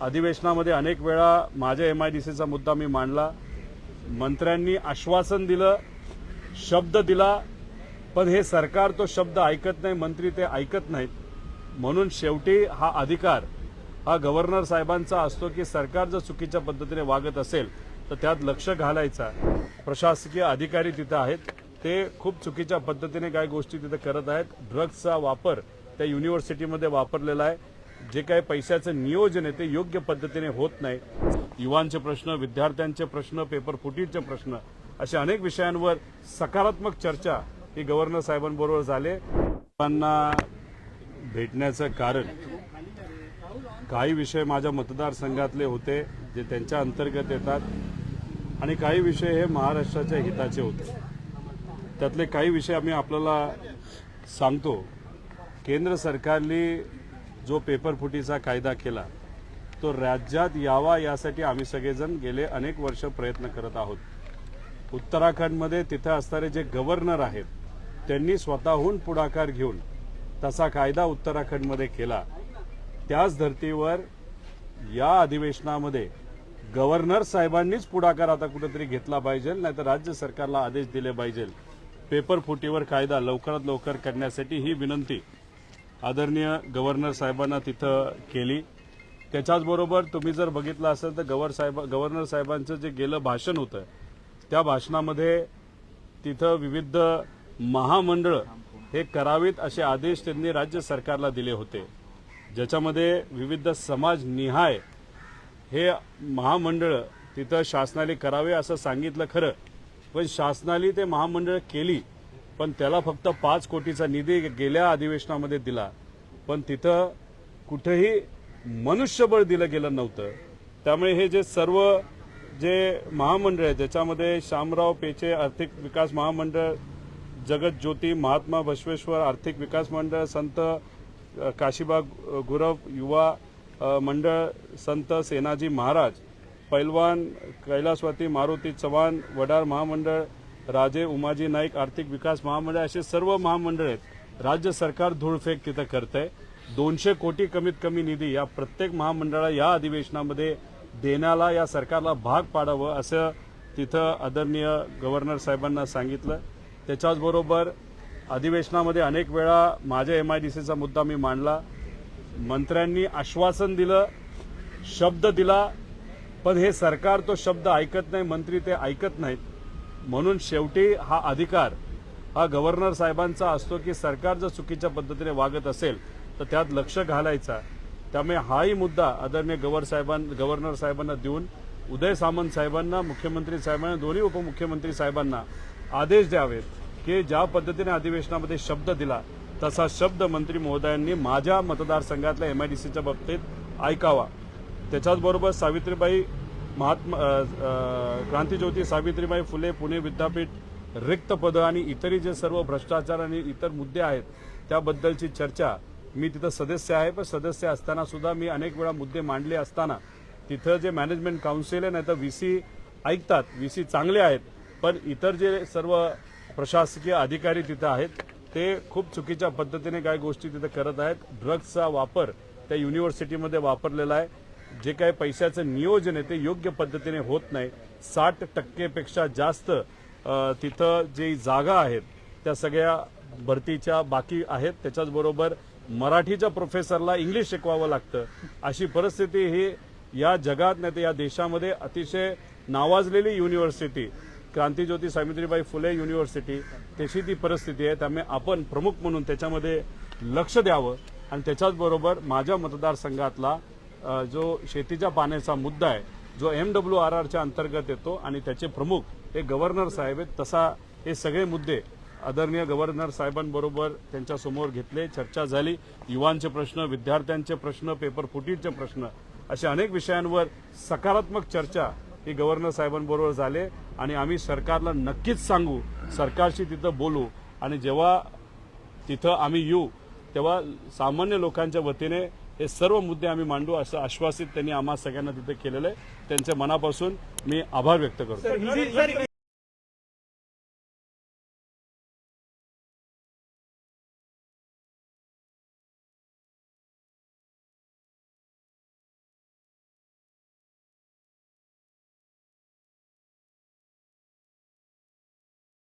अधिवेशनामध्ये अनेक वेळा माझ्या एम आय डी सीचा मुद्दा मी मांडला. मंत्र्यांनी आश्वासन दिलं शब्द दिला पण हे सरकार तो शब्द ऐकत नाही मंत्री ते ऐकत नाहीत. म्हणून शेवटी हा अधिकार हा गव्हर्नर साहेबांचा असतो की सरकार जर चुकीच्या पद्धतीने वागत असेल तर त्यात लक्ष घालायचा. प्रशासकीय अधिकारी तिथं आहेत. ते खूप चुकीच्या पद्धतीने काही गोष्टी तिथे करत आहेत. ड्रग्जचा वापर त्या युनिव्हर्सिटीमध्ये वापरलेला आहे. जे काही पैशाचं नियोजन आहे ते योग्य पद्धतीने होत नाही. युवांचे प्रश्न विद्यार्थ्यांचे प्रश्न पेपर फुटीचे प्रश्न अशा अनेक विषयांवर सकारात्मक चर्चा ही गव्हर्नर साहेबांबरोबर झाले. त्यांना भेटण्याचं कारण काही विषय माझ्या मतदारसंघातले होते जे त्यांच्या अंतर्गत येतात आणि काही विषय हे महाराष्ट्राच्या हिताचे होते. त्यातले काही विषय आम्ही आपल्याला सांगतो. केंद्र सरकारने जो पेपरफुटीचा कायदा केला तो राज्यात यावा यासाठी आम्ही सगळेजण गेले अनेक वर्ष प्रयत्न करत आहोत. उत्तराखंडमध्ये तिथं असणारे जे गव्हर्नर आहेत त्यांनी स्वतःहून पुढाकार घेऊन तसा कायदा उत्तराखंडमध्ये केला. त्याच धर्तीवर या अधिवेशनामध्ये गव्हर्नर साहेबांनीच पुढाकार आता कुठेतरी घेतला पाहिजे नाहीतर राज्य सरकारला आदेश दिले पाहिजे. पेपर फुटीवर कायदा लवकरात लवकर करण्यासाठी ही विनंती आदरणीय गव्हर्नर साहेबांना तिथं केली. त्याच्याचबरोबर तुम्ही जर बघितलं असेल तर गव्हर साहेब गव्हर्नर साहेबांचं जे गेलं भाषण होतं त्या भाषणामध्ये तिथं विविध महामंडळ हे करावीत असे आदेश त्यांनी राज्य सरकारला दिले होते. ज्याच्यामध्ये विविध समाजनिहाय हे महामंडळ तिथं शासनाने करावे असं सांगितलं खरं. पण शासनाने ते महामंडळ केली. पण त्याला फक्त पाच कोटीचा निधी गेल्या अधिवेशनामध्ये दिला. पण तिथं कुठेही मनुष्यबळ दिलं गेलं नव्हतं. त्यामुळे हे जे सर्व जे महामंडळ आहे ज्याच्यामध्ये शामराव पेचे आर्थिक विकास महामंडळ जगत ज्योती महात्मा बसवेश्वर आर्थिक विकास मंडळ संत काशीबाग गुरव युवा मंडळ संत सेनाजी महाराज पैलवान कैलासवाती मारुती चव्हाण वडार महामंडळ राजे उमाजी नाईक आर्थिक विकास महामंडळ असे सर्व महामंडळ आहेत. राज्य सरकार धूळफेक तिथं करतंय. दोनशे कोटी कमीत कमी निधी या प्रत्येक महामंडळाला या अधिवेशनामध्ये देण्याला या सरकारला भाग पाडावं असं तिथं आदरणीय गव्हर्नर साहेबांना सांगितलं. त्याच्याचबरोबर अधिवेशनामध्ये अनेक वेळा माझ्या एम आय डी सीचा मुद्दा मी मांडला. मंत्र्यांनी आश्वासन दिलं शब्द दिला पण हे सरकार तो शब्द ऐकत नाही मंत्री ते ऐकत नाहीत. म्हणून शेवटी हा अधिकार हा गव्हर्नर साहेबांचा असतो की सरकार जर चुकीच्या पद्धतीने वागत असेल तर त्यात लक्ष घालायचा. त्यामुळे हाही मुद्दा आदरणीय गव्हर साहेबां गव्हर्नर साहेबांना देऊन उदय सामंत साहेबांना मुख्यमंत्री साहेबांना दोन्ही उपमुख्यमंत्री साहेबांना आदेश द्यावेत की ज्या पद्धतीने अधिवेशनामध्ये शब्द दिला तसा शब्द मंत्री महोदयांनी माझ्या मतदारसंघातल्या एम आय डी सीच्या बाबतीत ऐकावा. त्याच्याचबरोबर सावित्रीबाई महात्मा क्रांतीज्योती सावित्रीबाई फुले पुणे विद्यापीठ रिक्त पदं आणि इतरही जे सर्व भ्रष्टाचार आणि इतर मुद्दे आहेत त्याबद्दलची चर्चा मी तिथं सदस्य आहे. पण सदस्य असताना सुद्धा मी अनेक वेळा मुद्दे मांडले असताना तिथं जे मॅनेजमेंट काउन्सिल आहे नाही तर व्ही सी ऐकतात. व्ही सी चांगले आहेत. पण इतर जे सर्व प्रशासकीय अधिकारी तिथं आहेत ते खूप चुकीच्या पद्धतीने काही गोष्टी तिथं करत आहेत. ड्रग्सचा वापर त्या युनिव्हर्सिटीमध्ये वापरलेला आहे. जे काही पैशाचं नियोजन आहे ते योग्य पद्धतीने होत नाही. साठ टक्केपेक्षा जास्त तिथं जी जागा आहेत त्या सगळ्या भरतीच्या बाकी आहेत. त्याच्याचबरोबर मराठीच्या प्रोफेसरला इंग्लिश शिकवावं लागतं. अशी परिस्थिती ही या जगात नाही तर या देशामध्ये अतिशय नावाजलेली युनिव्हर्सिटी क्रांतीज्योती सावित्रीबाई फुले युनिव्हर्सिटी तशी ती परिस्थिती आहे. त्यामुळे आपण प्रमुख म्हणून त्याच्यामध्ये लक्ष द्यावं. आणि त्याच्याचबरोबर माझ्या मतदारसंघातला जो शेतीच्या पाण्याचा मुद्दा आहे जो एम डब्ल्यू आर आरच्या अंतर्गत येतो आणि त्याचे प्रमुख हे गव्हर्नर साहेब आहेत तसा हे सगळे मुद्दे आदरणीय गव्हर्नर साहेबांबरोबर त्यांच्यासमोर घेतले चर्चा झाली. युवांचे प्रश्न विद्यार्थ्यांचे प्रश्न पेपर फुटीचे प्रश्न अशा अनेक विषयांवर सकारात्मक चर्चा ही गव्हर्नर साहेबांबरोबर झाले. आणि आम्ही सरकारला नक्कीच सांगू सरकारशी तिथं बोलू. आणि जेव्हा तिथं आम्ही येऊ तेव्हा सामान्य लोकांच्या वतीने हे सर्व मुद्दे आम्ही मांडू असं आश्वासित त्यांनी आम्हा सगळ्यांना तिथे केलेलं आहे. त्यांच्या मनापासून मी आभार व्यक्त करतो.